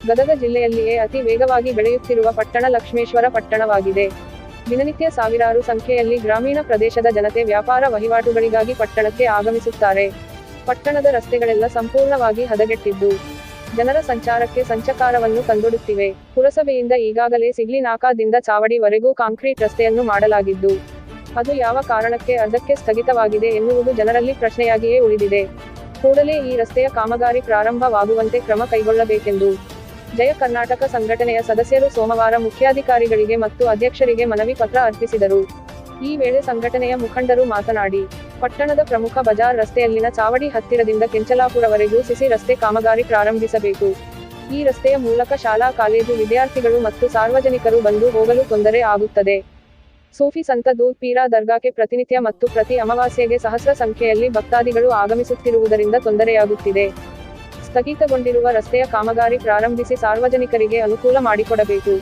ಗದಗ ಜಿಲ್ಲೆಯಲ್ಲಿಯೇ ಅತಿ ವೇಗವಾಗಿ ಬೆಳೆಯುತ್ತಿರುವ ಪಟ್ಟಣ ಲಕ್ಷ್ಮೇಶ್ವರ ಪಟ್ಟಣವಾಗಿದೆ. ದಿನನಿತ್ಯ ಸಾವಿರಾರು ಸಂಖ್ಯೆಯಲ್ಲಿ ಗ್ರಾಮೀಣ ಪ್ರದೇಶದ ಜನತೆ ವ್ಯಾಪಾರ ವಹಿವಾಟುಗಳಿಗಾಗಿ ಪಟ್ಟಣಕ್ಕೆ ಆಗಮಿಸುತ್ತಾರೆ. ಪಟ್ಟಣದ ರಸ್ತೆಗಳೆಲ್ಲ ಸಂಪೂರ್ಣವಾಗಿ ಹದಗೆಟ್ಟಿದ್ದು, ಜನರ ಸಂಚಾರಕ್ಕೆ ಸಂಚಕಾರವನ್ನು ತಂದೊಡುತ್ತಿವೆ. ಪುರಸಭೆಯಿಂದ ಈಗಾಗಲೇ ಸಿಗ್ಲಿನಾಕಾದಿಂದ ಚಾವಡಿವರೆಗೂ ಕಾಂಕ್ರೀಟ್ ರಸ್ತೆಯನ್ನು ಮಾಡಲಾಗಿದ್ದು ಅದು ಯಾವ ಕಾರಣಕ್ಕೆ ಅರ್ಧಕ್ಕೆ ಸ್ಥಗಿತವಾಗಿದೆ ಎನ್ನುವುದು ಜನರಲ್ಲಿ ಪ್ರಶ್ನೆಯಾಗಿಯೇ ಉಳಿದಿದೆ. ಕೂಡಲೇ ಈ ರಸ್ತೆಯ ಕಾಮಗಾರಿ ಪ್ರಾರಂಭವಾಗುವಂತೆ ಕ್ರಮ ಕೈಗೊಳ್ಳಬೇಕೆಂದು ಜಯ ಕರ್ನಾಟಕ ಸಂಘಟನೆಯ ಸದಸ್ಯರು ಸೋಮವಾರ ಮುಖ್ಯಾಧಿಕಾರಿಗಳಿಗೆ ಮತ್ತು ಅಧ್ಯಕ್ಷರಿಗೆ ಮನವಿ ಪತ್ರ ಅರ್ಪಿಸಿದರು. ಈ ವೇಳೆ ಸಂಘಟನೆಯ ಮುಖಂಡರು ಮಾತನಾಡಿ, ಪಟ್ಟಣದ ಪ್ರಮುಖ ಬಜಾರ್ ರಸ್ತೆಯಲ್ಲಿನ ಚಾವಡಿ ಹತ್ತಿರದಿಂದ ಕೆಂಚಲಾಪುರವರೆಗೂ ಸಿಸಿ ರಸ್ತೆ ಕಾಮಗಾರಿ ಪ್ರಾರಂಭಿಸಬೇಕು. ಈ ರಸ್ತೆಯ ಮೂಲಕ ಶಾಲಾ, ಕಾಲೇಜು ವಿದ್ಯಾರ್ಥಿಗಳು ಮತ್ತು ಸಾರ್ವಜನಿಕರು ಬಂದು ಹೋಗಲು ತೊಂದರೆ ಆಗುತ್ತದೆ. ಸೂಫಿ ಸಂತ ದೂರ್ ಪೀರಾ ದರ್ಗಾಕ್ಕೆ ಪ್ರತಿನಿತ್ಯ ಮತ್ತು ಪ್ರತಿ ಅಮಾವಾಸ್ಯೆಗೆ ಸಹಸ್ರ ಸಂಖ್ಯೆಯಲ್ಲಿ ಭಕ್ತಾದಿಗಳು ಆಗಮಿಸುತ್ತಿರುವುದರಿಂದ ತೊಂದರೆಯಾಗುತ್ತಿದೆ. ಸ್ಥಗಿತಗೊಂಡಿರುವ ರಸ್ತೆಯ ಕಾಮಗಾರಿ ಪ್ರಾರಂಭಿಸಿ ಸಾರ್ವಜನಿಕರಿಗೆ ಅನುಕೂಲ ಮಾಡಿಕೊಡಬೇಕು.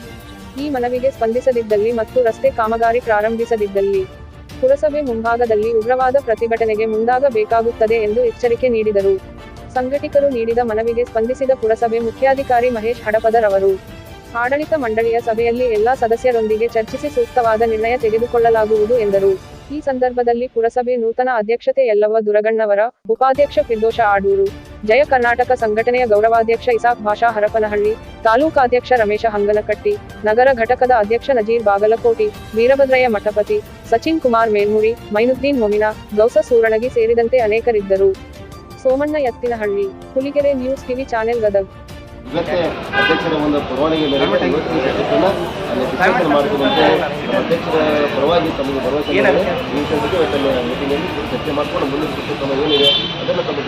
ಈ ಮನವಿಗೆ ಸ್ಪಂದಿಸದಿದ್ದಲ್ಲಿ ಮತ್ತು ರಸ್ತೆ ಕಾಮಗಾರಿ ಪ್ರಾರಂಭಿಸದಿದ್ದಲ್ಲಿ ಪುರಸಭೆ ಮುಂಭಾಗದಲ್ಲಿ ಉಗ್ರವಾದ ಪ್ರತಿಭಟನೆಗೆ ಮುಂದಾಗಬೇಕಾಗುತ್ತದೆ ಎಂದು ಎಚ್ಚರಿಕೆ ನೀಡಿದರು. ಸಂಘಟಿಕರು ನೀಡಿದ ಮನವಿಗೆ ಸ್ಪಂದಿಸಿದ ಪುರಸಭೆ ಮುಖ್ಯಾಧಿಕಾರಿ ಮಹೇಶ್ ಹಡಪದರ್ ಅವರು ಆಡಳಿತ ಮಂಡಳಿಯ ಸಭೆಯಲ್ಲಿ ಎಲ್ಲಾ ಸದಸ್ಯರೊಂದಿಗೆ ಚರ್ಚಿಸಿ ಸೂಕ್ತವಾದ ನಿರ್ಣಯ ತೆಗೆದುಕೊಳ್ಳಲಾಗುವುದು ಎಂದರು. ಈ ಸಂದರ್ಭದಲ್ಲಿ ಪುರಸಭೆ ನೂತನ ಅಧ್ಯಕ್ಷತೆ ಯಲ್ಲವ್ವ ದುರಗಣ್ಣವರ, ಉಪಾಧ್ಯಕ್ಷ ಫಿರ್ದೋಷ ಆಡೂರು, ಜಯ ಕರ್ನಾಟಕ ಸಂಘಟನೆಯ ಗೌರವಾಧ್ಯಕ್ಷ ಇಸಾಕ್ ಭಾಷಾ ಹರಪನಹಳ್ಳಿ ತಾಲೂಕಾಧ್ಯಕ್ಷ ರಮೇಶ ಹಂಗನಕಟ್ಟಿ, ನಗರ ಘಟಕದ ಅಧ್ಯಕ್ಷ ನಜೀರ್ ಬಾಗಲಕೋಟಿ, ವೀರಭದ್ರಯ್ಯ ಮಠಪತಿ, ಸಚಿನ್ ಕುಮಾರ್ ಮೇಲ್ಮುರಿ, ಮೈನುದ್ದೀನ್ ಮೊಮಿನಾ, ಗೌಸ ಸೂರಣಗಿ ಸೇರಿದಂತೆ ಅನೇಕರಿದ್ದರು. Somanna Ettinahalli Huligere news TV channel Gadag. ಇವತ್ತೇ ಅಧ್ಯಕ್ಷರ ಒಂದು ಪರವಾನಗಿ ಮೇರೆಗೆ ಇವತ್ತಿನ ಸಭೆಯನ್ನ ಡಿಸ್ಕಷನ್ ಮಾಡ್ತೀವಂತೆ ನಮ್ಮ ಅಧ್ಯಕ್ಷರ ಪರವಾಗಿ ತಮಗೆ ಭರವಸೆ. ಈ ಸಂದರ್ಭದಲ್ಲಿ ಬಗ್ಗೆ ಇವತ್ತಿನ ಮೀಟಿಂಗಲ್ಲಿ ಚರ್ಚೆ ಮಾಡಿಕೊಂಡು ಮುಂದಿನ ಕ್ರಮ ಏನಿದೆ ಅದನ್ನು ತಮ್ಮ